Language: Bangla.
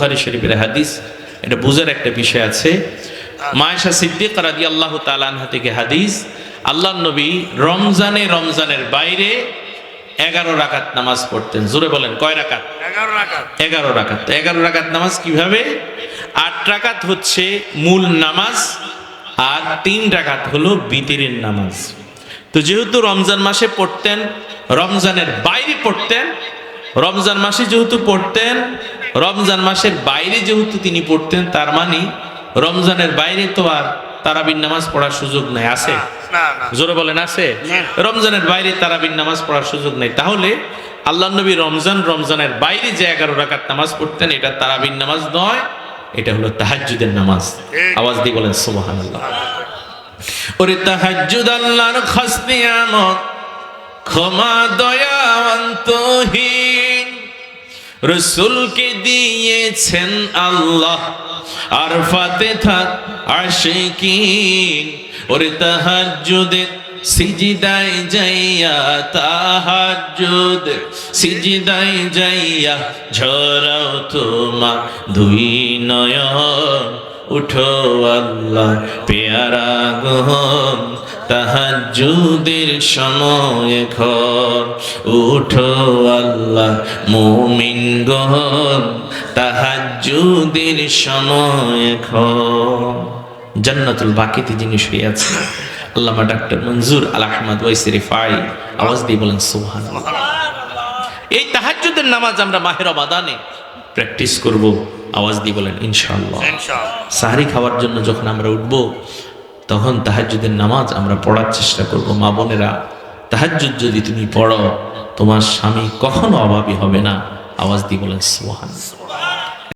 বুখারী শরীফের হাদিস এটা বুঝার একটা বিষয় আছে। মায়েশা সিদ্দিক রাদি আল্লাহ তালানহা থেকে হাদিস আল্লাহ নবী রমজানে রমজানের বাইরে এগারো রাকাত নামাজ পড়তেন। জোরে বলেন কয় রাকাত? এগারো রাকাত। এগারো রাকাত। এগারো রাকাত নামাজ কীভাবে? আট রাকাত হচ্ছে মূল নামাজ আর তিন রাকাত হলো বিতিরের নামাজ। তো যেহেতু রমজান মাসে পড়তেন রমজানের বাইরে পড়তেন রমজান মাসে যেহেতু পড়তেন রমজান মাসের বাইরে যেহেতু তিনি পড়তেন তার মানে রমজানের বাইরে তো আর তারাবির নামাজ পড়ার সুযোগ নাই আছে? জোরে বলেন আছে? রমজানের বাইরে তারাবির নামাজ পড়ার সুযোগ নেই। তাহলে আল্লাহ নবী রমজান রমজানের বাইরে যে এগারো রাকাত নামাজ পড়তেন এটা তারাবির নামাজ নয় এটা হলো তাহাজ্জুদের নামাজ। আওয়াজ দিয়ে বলেন সুবহানাল্লাহ। ওরে তাহাজ্জুদ আল্লাহর খাস নিয়ামত ক্ষমা দয়াবন্তহীন রসুলকে দিয়েছেন আল্লাহ। আর ফাতে থাক, আশিকিন, ওরে তাহাজ্জুদে সিজিদাই যাইয়া, তাহাজ্জুদ সিজিদাই যাইয়া, ঝরাও তোমা দুই নয়ন। উঠো আল্লাহ, পেয়ারা গহন তাহাজ্জুদের সময় ঘর। উঠো আল্লাহ মুমিন গহন তাহাজ্জুদের সময় ঘর। জান্নাতুল বাকিতে যিনি শুয়ে আছেন আল্লামা ডাক্তার মঞ্জুর আল আহমদ ওয়াইসি রিফাই আওয়াজ দিয়ে বলেন সুবহানাল্লাহ। এই তাহাজ্জুদের নামাজ আমরা মাহের বাদানে প্র্যাকটিস করব আওয়াজ দিয়ে বলেন ইনশাআল্লাহ। সাহারি খাওয়ার জন্য যখন আমরা উঠব তখন তাহাজুদের নামাজ আমরা পড়ার চেষ্টা করব। মা বোনেরা তাহাজুদ যদি তুমি পড়ো, তোমার স্বামী কখনো অভাবী হবে না। আওয়াজ দিয়ে বলেন সুবহান